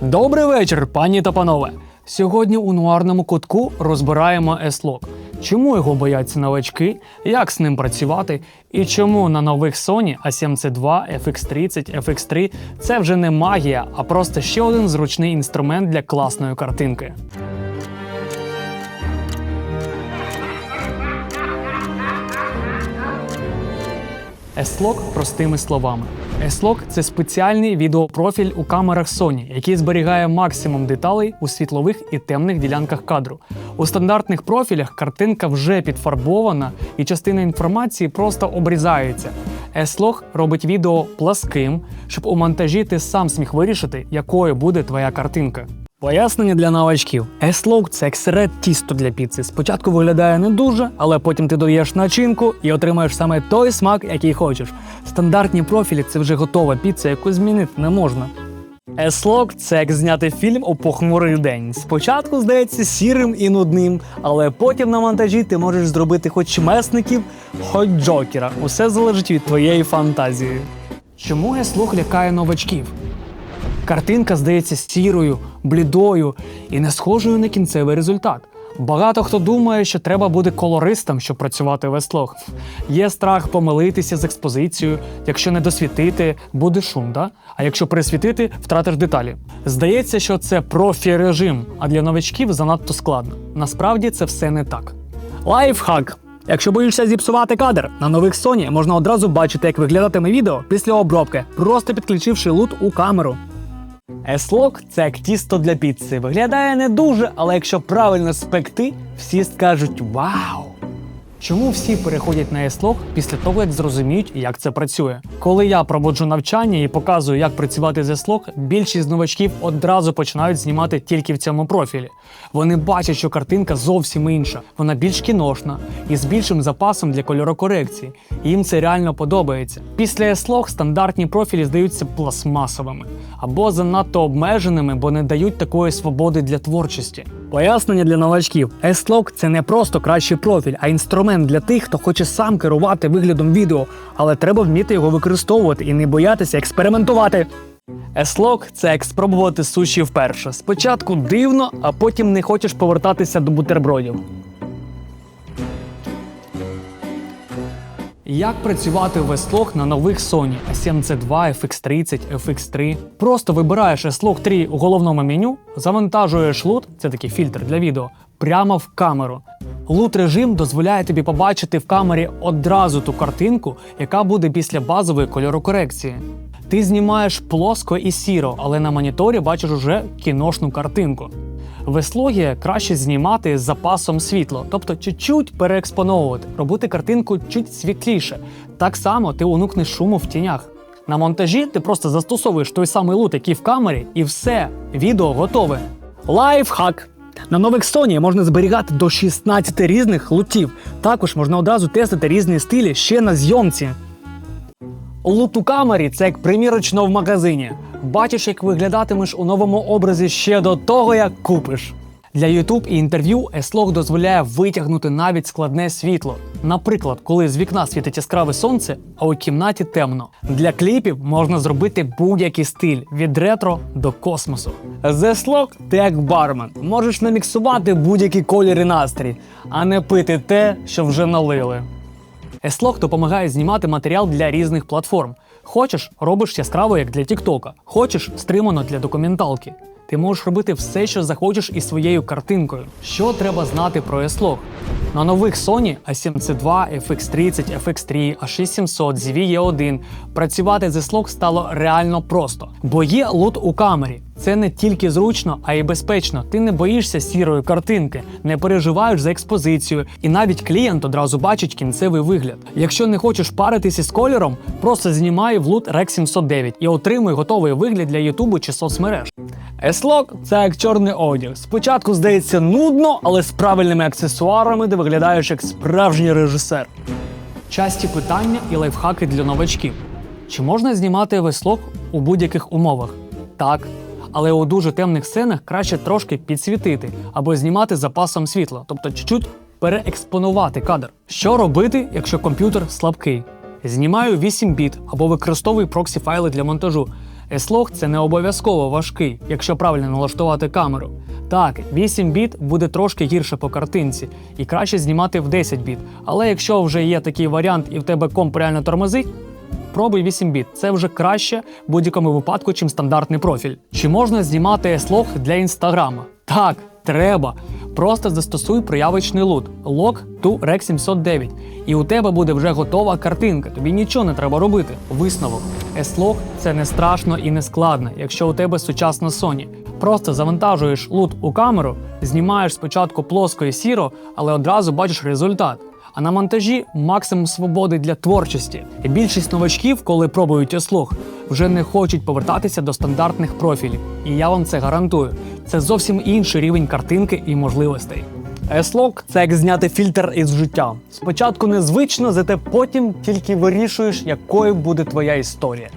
Добрий вечір, пані та панове. Сьогодні у нуарному кутку розбираємо S-Log. Чому його бояться новачки, як з ним працювати, і чому на нових Sony A7C2, FX30, FX3 це вже не магія, а просто ще один зручний інструмент для класної картинки. S-Log простими словами. S-Log – це спеціальний відеопрофіль у камерах Sony, який зберігає максимум деталей у світлових і темних ділянках кадру. У стандартних профілях картинка вже підфарбована і частина інформації просто обрізається. S-Log робить відео пласким, щоб у монтажі ти сам сміх вирішити, якою буде твоя картинка. Пояснення для новачків. S-Log – це як сире тісто для піци. Спочатку виглядає не дуже, але потім ти додаєш начинку і отримаєш саме той смак, який хочеш. Стандартні профілі це вже готова піца, яку змінити не можна. S-Log – це як зняти фільм у похмурий день. Спочатку здається сірим і нудним, але потім на монтажі ти можеш зробити хоч месників, хоч джокера. Усе залежить від твоєї фантазії. Чому S-Log лякає новачків? Картинка здається сірою, блідою і не схожою на кінцевий результат. Багато хто думає, що треба бути колористом, щоб працювати в S-Log. Є страх помилитися з експозицією, якщо не досвітити, буде шум, да? а якщо присвітити, втратиш деталі. Здається, що це профі-режим, а для новачків занадто складно. Насправді це все не так. Лайфхак! Якщо боїшся зіпсувати кадр, на нових Sony можна одразу бачити, як виглядатиме відео після обробки, просто підключивши лут у камеру. S-Log – це як тісто для піци. Виглядає не дуже, але якщо правильно спекти, всі скажуть вау! Чому всі переходять на S-Log після того, як зрозуміють, як це працює? Коли я проводжу навчання і показую, як працювати з S-Log, більшість новачків одразу починають знімати тільки в цьому профілі. Вони бачать, що картинка зовсім інша, вона більш кіношна і з більшим запасом для кольорокорекції. Їм це реально подобається. Після S-Log стандартні профілі здаються пластмасовими або занадто обмеженими, бо не дають такої свободи для творчості. Пояснення для новачків: S-Log – це не просто кращий профіль, а інструмент для тих, хто хоче сам керувати виглядом відео, але треба вміти його використовувати і не боятися експериментувати. S-Log – це як спробувати суші вперше. Спочатку дивно, а потім не хочеш повертатися до бутербродів. Як працювати в S-Log на нових Sony A7C2, FX30, FX3? Просто вибираєш S-Log 3 у головному меню, завантажуєш лут, це такий фільтр для відео, прямо в камеру. Лут режим дозволяє тобі побачити в камері одразу ту картинку, яка буде після базової кольорокорекції. Ти знімаєш плоско і сіро, але на моніторі бачиш уже кіношну картинку. В S-Log краще знімати з запасом світла, тобто чуть-чуть переекспоновувати, робити картинку чуть світліше. Так само ти уникнеш шуму в тінях. На монтажі ти просто застосовуєш той самий лут, який в камері, і все, відео готове. Лайфхак! На нових Sony можна зберігати до 16 різних лутів. Також можна одразу тестити різні стилі ще на зйомці. Лут у камері це як примірочно в магазині. Бачиш, як виглядатимеш у новому образі ще до того, як купиш. Для YouTube і інтерв'ю S-Log дозволяє витягнути навіть складне світло. Наприклад, коли з вікна світить яскраве сонце, а у кімнаті темно. Для кліпів можна зробити будь-який стиль від ретро до космосу. З S-Log ти як бармен. Можеш наміксувати будь-які колір і настрій, а не пити те, що вже налили. S-Log допомагає знімати матеріал для різних платформ. Хочеш, робиш яскраво, як для Тіктока. Хочеш стримано для документалки. Ти можеш робити все, що захочеш із своєю картинкою. Що треба знати про S-Log? На нових Sony A7C2, FX30, FX3, A6700, ZV-E1 працювати з S-Log стало реально просто, бо є лут у камері. Це не тільки зручно, а й безпечно. Ти не боїшся сірої картинки, не переживаєш за експозицію, і навіть клієнт одразу бачить кінцевий вигляд. Якщо не хочеш паритися з кольором, просто знімай в лут Rec 709 і отримуй готовий вигляд для Ютубу чи соцмереж. S-Log – це як чорний одяг. Спочатку здається нудно, але з правильними аксесуарами ти виглядаєш як справжній режисер. Часті питання і лайфхаки для новачків. Чи можна знімати веслог у будь-яких умовах? Так. Але у дуже темних сценах краще трошки підсвітити або знімати запасом світла, тобто чуть-чуть переекспонувати кадр. Що робити, якщо комп'ютер слабкий? Знімаю 8 біт або використовую проксі файли для монтажу. S-Log – це не обов'язково важкий, якщо правильно налаштувати камеру. Так, 8 біт буде трошки гірше по картинці і краще знімати в 10 біт. Але якщо вже є такий варіант і в тебе комп реально тормозить, пробуй 8 біт. Це вже краще в будь-якому випадку, чим стандартний профіль. Чи можна знімати S-Log для інстаграма? Так, треба. Просто застосуй проявочний лут Log to Rec 709. І у тебе буде вже готова картинка. Тобі нічого не треба робити. Висновок. S-Log – це не страшно і не складно, якщо у тебе сучасна Sony. Просто завантажуєш лут у камеру, знімаєш спочатку плоско і сіро, але одразу бачиш результат. А на монтажі максимум свободи для творчості. І більшість новачків, коли пробують S-Log, вже не хочуть повертатися до стандартних профілів. І я вам це гарантую. Це зовсім інший рівень картинки і можливостей. S-Log – це як зняти фільтр із життя. Спочатку незвично, зате потім тільки вирішуєш, якою буде твоя історія.